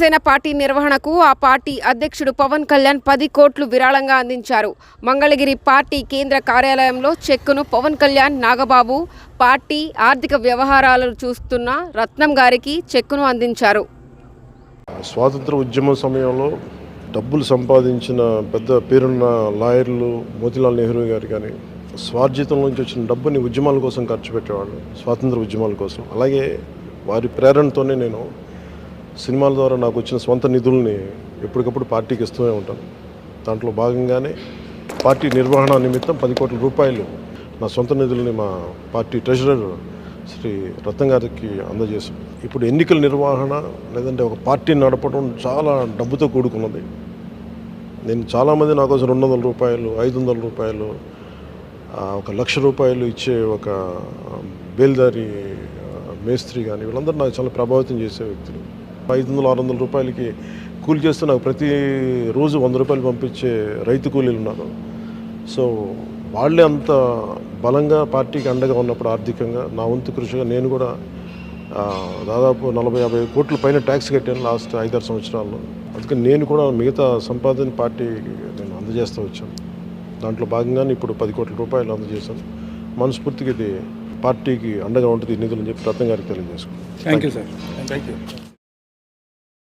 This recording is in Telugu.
జనసేన పార్టీ నిర్వహణకు ఆ పార్టీ అధ్యక్షుడు పవన్ కళ్యాణ్ పది కోట్లు విరాళంగా అందించారు. మంగళగిరి పార్టీ కేంద్ర కార్యాలయంలో చెక్కును పవన్ కళ్యాణ్ నాగబాబు పార్టీ ఆర్థిక వ్యవహారాలను చూస్తున్న రత్నం గారికి చెక్కును అందించారు. స్వాతంత్ర ఉద్యమ సమయంలో డబ్బులు సంపాదించిన పెద్ద పేరున్న లాయర్లు మోతిలాల్ నెహ్రూ గారు కానీ స్వార్జితం నుంచి వచ్చిన డబ్బుని ఉద్యమాల కోసం ఖర్చు పెట్టేవాళ్ళు స్వాతంత్ర ఉద్యమాల కోసం. అలాగే వారి ప్రేరణతోనే నేను సినిమాల ద్వారా నాకు వచ్చిన సొంత నిధుల్ని ఎప్పటికప్పుడు పార్టీకి ఇస్తూనే ఉంటాను. దాంట్లో భాగంగానే పార్టీ నిర్వహణ నిమిత్తం పది కోట్ల రూపాయలు నా సొంత నిధుల్ని మా పార్టీ ట్రెజరర్ శ్రీ రత్నం గారికి అందజేశాం ఇప్పుడు ఎన్నికల నిర్వహణ లేదంటే ఒక పార్టీని నడపడం చాలా డబ్బుతో కూడుకున్నది. నేను చాలామంది నా కోసం రెండు వందల రూపాయలు ఐదు వందల రూపాయలు ఒక లక్ష రూపాయలు ఇచ్చే ఒక బేల్దారి మేస్త్రి కానీ వీళ్ళందరూ నాకు చాలా ప్రభావితం చేసే వ్యక్తులు. ఐదు వందలు ఆరు వందల రూపాయలకి కూలి చేస్తూ నాకు ప్రతి రోజు వంద రూపాయలు పంపించే రైతు కూలీలు ఉన్నారు. సో వాళ్ళే అంత బలంగా పార్టీకి అండగా ఉన్నప్పుడు ఆర్థికంగా నా వంతు కృషిగా నేను కూడా దాదాపు నలభై యాభై కోట్ల పైన ట్యాక్స్ కట్టాను లాస్ట్ ఐదారు సంవత్సరాల్లో. అందుకని నేను కూడా మిగతా సంపాదన పార్టీకి నేను అందజేస్తూ వచ్చాను. దాంట్లో భాగంగానే ఇప్పుడు పది కోట్ల రూపాయలు అందజేశాను. మనస్ఫూర్తిగా ఇది పార్టీకి అండగా ఉంటుంది నిధులు అని చెప్పి రత్నం గారికి తెలియజేసుకున్నాను thank you sir thank you